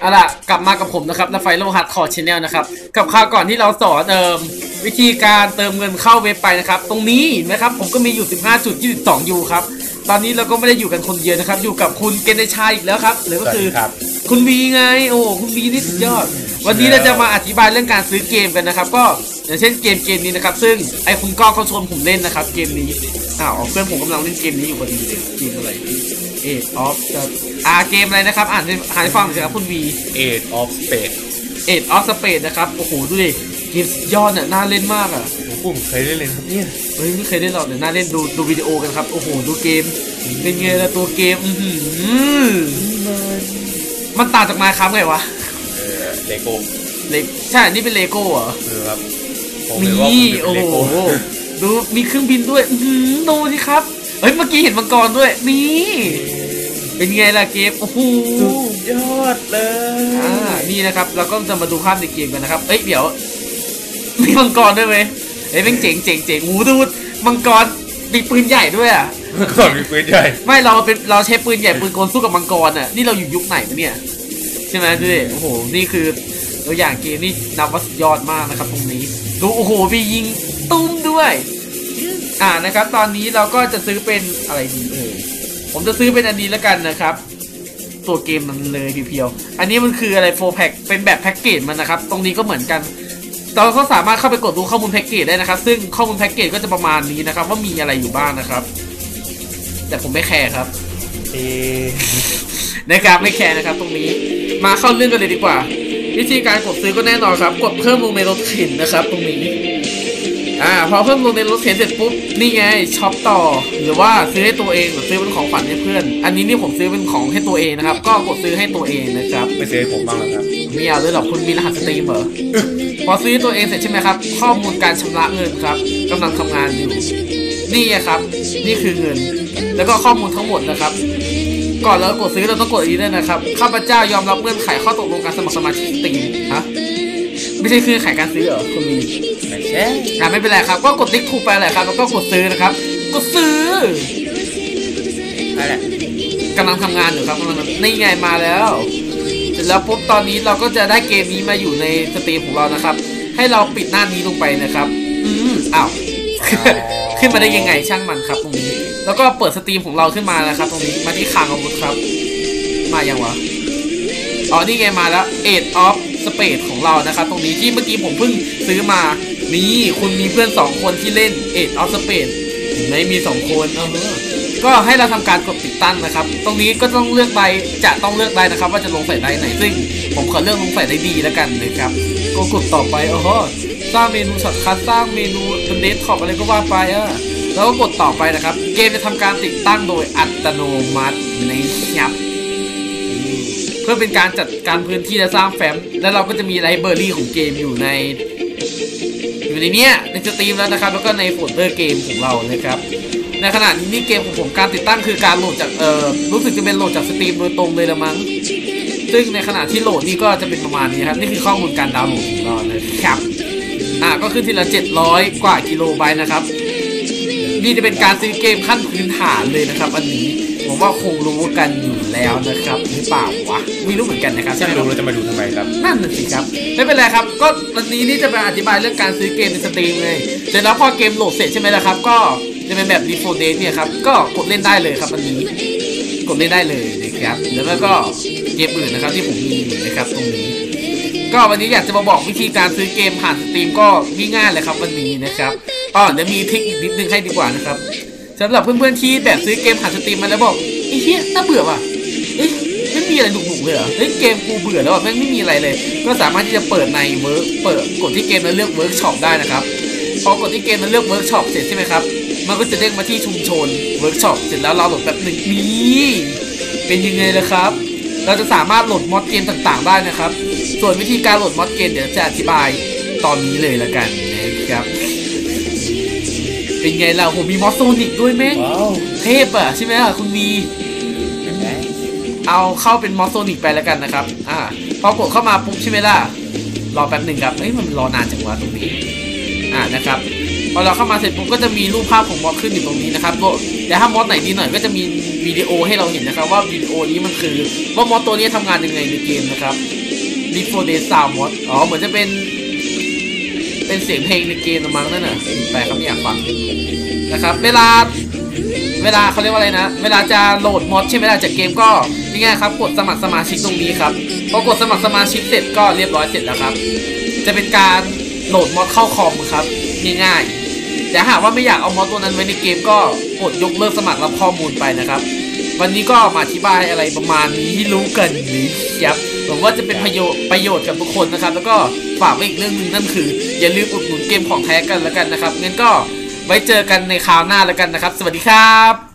เอาล่ะกลับมากับผมนะครับและไฟโลฮัตคอร์ชแนลนะครับ กับคราวก่อนที่เราสอนเติมวิธีการเติมเงินเข้าเว็บไปนะครับ ตรงนี้นะครับผมก็มีอยู่ 15.22ยูครับ ตอนนี้เราก็ไม่ได้อยู่กันคนเดียวนะครับ อยู่กับคุณเกณฑ์ชัยอีกแล้วครับ หรือก็คือสวัสดีครับคุณวีไง โอ้คุณวีนี่สุดยอด วันนี้เราจะมาอธิบายเรื่องการซื้อเกมกันนะครับ ก็อย่างเช่นเกมเกมนี้นะครับ ซึ่งไอ้คุณก้องเขาชวนผมเล่นนะครับ เกมนี้อ้าวเพื่อนผมกำลังเล่นเกมนี้อยู่พอดีเลยเกมอะไรเอทออฟอ่าเกมอะไรนะครับ อ่านให้อ่านให้ฟังหน่อยสิครับคุณวี Age of Space เอทออฟสเปดนะครับโอ้โหดูดิเกมสุดยอดเนี่ยน่าเล่นมากอะผมผมเคยได้เล่นครับเนี่ยเฮ้ยไม่เคยเล่นหรอกเดี๋ยวน่าเล่นดูดูวิดีโอกันครับโอ้โหดูเกม เป็นไงล่ะตัวเกม อือหือมันต่างจากมาครับไงวะ เออเลโก้เลใช่นี่เป็นเลโก้เหรอคือครับผมมีเห็นว่าผมโอ้เป็นเลโหโก้ดูมีเครื่องบินด้วยอื้อหือดูสิครับเฮ้ยเมื่อกี้เห็นมังกรด้วยนี่เป็นไงล่ะเกมโอ้โหสุดยอดเลยอ่านี่นะครับ เราก็จะมาดูภาพในเกมกันนะครับเอ้ยเดี๋ยวมีมังกรด้วยไหมเฮ้ยเป็นเจ๋งเจ๋งเจ๋งหูดูมังกรมีปืนใหญ่ด้วยอะเมื่อก่อนมีปืนใหญ่ ไม่เราเป็นเราใช้ปืนใหญ่ปืนกลสู้กับมังกรอะนี่เราอยู่ยุคไหนวะเนี่ยใช่ไหมดูดิโอ้โหนี่คือ ตัวอย่างเกมนี่นับว่าสุดยอดมากนะครับตรงนี้ ดูโอ้โหมียิงตุ้มด้วย อ่านะครับ ตอนนี้เราก็จะซื้อเป็นอะไรดีเอ่ยผมจะซื้อเป็นอันนี้แล้วกันนะครับ ตัวเกมมันเลยเพียวๆอันนี้มันคืออะไรโฟแพ็กเป็นแบบแพ็กเกจมันนะครับ ตรงนี้ก็เหมือนกันเราก็สามารถเข้าไปกดดูข้อมูลแพ็กเกจได้นะครับ ซึ่งข้อมูลแพ็กเกจก็จะประมาณนี้นะครับ ว่ามีอะไรอยู่บ้างนะครับ แต่ผมไม่แคร์ครับเอ๊ะนะครับไม่แคร์นะครับ ตรงนี้มาเข้าเรื่องกันเลยดีกว่า วิธีการกดซื้อก็แน่นอนครับ กดเพิ่มลงในรถเข็นนะครับ ตรงนี้อ่าพอเพิ่มลงในรถเข็นเสร็จปุ๊บนี่ไงช็อปต่อ หรือว่าซื้อให้ตัวเองหรือซื้อเป็นของขวัญให้เพื่อน อันนี้นี่ผมซื้อเป็นของให้ตัวเองนะครับ ก็กดซื้อให้ตัวเองนะครับไม่ซื้อให้ผมบ้างเหรอครับไม่เอาด้วยหรอกคุณมีรหัสสตรีมเหรอพอซื้อตัวเองเสร็จใช่ไหมครับ ข้อมูลการชำระเงินครับกำลังทำงานอยู่ นี่ไงครับ นี่คือเงิน แล้วก็ข้อมูลทั้งหมดนะครับ ก่อนเรากดซื้อเราต้องกดอันนี้ด้วยนะครับ ข้าพเจ้ายอมรับเงื่อนไขข้อตกลงการสมัครสมาชิกตรีมฮะไม่ใช่คือไขการซื้อเหรอคุณมีไม่ใช่อ่าไม่เป็นไรครับ ก็กดติ๊กถูกไปแหละครับ แล้วก็กดซื้อนะครับ กดซื้อนั่นแหละกำลังทำงานอยู่ครับกำลังนี่ไงมาแล้วเสร็จแล้วปุ๊บตอนนี้เราก็จะได้เกมนี้มาอยู่ในสตรีมของเรานะครับ ให้เราปิดหน้านี้ลงไปนะครับ อืมอ้าวขึ้นมาได้ยังไงช่างมันครับตรงนี้ แล้วก็เปิดสตรีมของเราขึ้นมานะครับ ตรงนี้มาที่คางอาวุธครับ มาอยังวะอ๋อนี่ไงมาแล้ว Eight of Spade ของเรานะครับ ตรงนี้ที่เมื่อกี้ผมเพิ่งซื้อมานี่คุณมีเพื่อนสองคนที่เล่น Eight of Spade เห็นไหมมีสองคนเออก็ให้เราทำการกดติดตั้งนะครับ ตรงนี้ก็ต้องเลือกใบจะต้องเลือกได้นะครับ ว่าจะลงใส่ได้ไหน ซึ่งผมขอเลือกลงใส่ได้ดีแล้วกันนะครับก็กดต่อไปโอ้โหสร้างเมนูช็อตคัสสร้างเมนูบนเดสท็อปอะไรก็ว่าไปอะ แล้วก็กดต่อไปนะครับ เกมจะทำการติดตั้งโดยอัตโนมัตินะครับเพื่อเป็นการจัดการพื้นที่และสร้างแฟ้มแล้วเราก็จะมีไลบรารีของเกมอยู่ใน อยู่ในเนี้ยในสตรีมแล้วนะครับ แล้วก็ในโฟลเดอร์เกมของเรานะครับในขณะนี้เกมของผมการติดตั้งคือการโหลดจากเอ่อรู้สึกจะเป็นโหลดจากสตรีมโดยตรงเลยละมั้งซึ่งในขณะที่โหลดนี่ก็จะเป็นประมาณนี้ครับ นี่คือข้อมูลการดาวน์โหลดของเรานะครับอ่าก็ขึ้นทีละ 700 กว่ากิโลไบต์นะครับ นี่จะเป็นการซื้อเกมขั้นพื้นฐานเลยนะครับ อันนี้ผมว่าคงรู้กันอยู่แล้วนะครับหรือเปล่าวะไม่รู้เหมือนกันนะครับถ้าใช่ไหมรู้เราจะมาดูทำไมครับนั่นน่ะสิครับไม่เป็นไรครับ ก็วันนี้นี่จะมาอธิบายเรื่องการซื้อเกมในสตรีมเลยเสร็จแล้วพอเกมโหลดเสร็จใช่ไหมล่ะครับ ก็จะเป็นแบบ default date เนี่ยครับก็กดเล่นได้เลยครับอันนี้กดเล่นได้เลยนะครับแล้วก็เกมอื่นนะครับที่ผมมีอยู่นะครับตรงนี้ ก็วันนี้อยากจะมาบอกวิธีการซื้อเกมผ่านสตรีมก็ง่ายๆเลยครับวันนี้นะครับ อ๋อเดี๋ยวมีทริคอีกนิดนึงให้ดีกว่านะครับสำหรับเพื่อนๆที่แบบซื้อเกมผ่านสตรีมมาแล้วบอกไอ้เหี้ยน่าเบื่อว่ะเอ้ยไม่มีอะไรหนุกๆเลยเหรอเฮ้ยเกมกูเบื่อแล้วอะแม่งไม่มีอะไรเลย ก็สามารถที่จะเปิดในเวิร์กเปิดกดที่เกมแล้วเลือกเวิร์กช็อปได้นะครับพอกดที่เกมแล้วเลือกเวิร์กช็อปเสร็จใช่ไหมครับมันก็จะเด้งมาที่ชุมชนเวิร์กช็อปเสร็จแล้วเราโหลดแป๊บหนึ่งนี่เป็นยังไงล่ะครับ เราจะสามารถโหลดมอดเกมต่างๆ ได้นะครับ ส่วนวิธีการโหลดมอดเกมเดี๋ยวจะอธิบายตอนนี้เลยละกันนะครับ เป็นไงล่ะผมมีมอสโซนิกด้วยแม่งว้าวเทพอะใช่ไหมล่ะคุณวีเป็นไงเอาเข้าเป็นมอสโซนิกไปแล้วกันนะครับ อ่า พอกดเข้ามาปุ๊บใช่ไหมล่ะ รอแป๊บหนึ่งครับ เอ้ยมันรอนานจังวะตรงนี้ อ่านะครับ พอเราเข้ามาเสร็จปุ๊บก็จะมีรูปภาพของมอดขึ้นอยู่ตรงนี้นะครับแต่ถ้ามอดไหนดีหน่อยก็จะมีวิดีโอให้เราเห็นนะครับ ว่าวิดีโอนี้มันคือว่ามอดตัวนี้ทำงานยังไงในเกมนะครับ Before Day Sound Mod อ๋อเหมือนจะเป็น เป็นเสียงเพลงในเกมมั้งนั่นน่ะแปลครับไม่อยากฟังนะครับ เวลาเวลาเขาเรียกว่าอะไรนะ เวลาจะโหลดมอดใช่ไหมล่ะจากเกมก็ง่ายๆครับ กดสมัครสมาชิกตรงนี้ครับพอกดสมัครสมาชิกเสร็จก็เรียบร้อยเสร็จแล้วครับ จะเป็นการโหลดมอดเข้าคอมครับง่ายๆแต่หากว่าไม่อยากเอามอดตัวนั้นไว้ในเกมก็กดยกเลิกสมัครรับข้อมูลไปนะครับ วันนี้ก็มาอธิบายอะไรประมาณนี้ที่รู้กันนี้ครับ หวังว่าจะเป็นประโยชน์ประโยชน์กับทุกคนนะครับ แล้วก็ฝากไว้อีกเรื่องหนึ่งนั่นคือ อย่าลืมอุดหนุนเกมของแท้กันแล้วกันนะครับงั้นก็ไว้เจอกันในคราวหน้าแล้วกันนะครับ สวัสดีครับ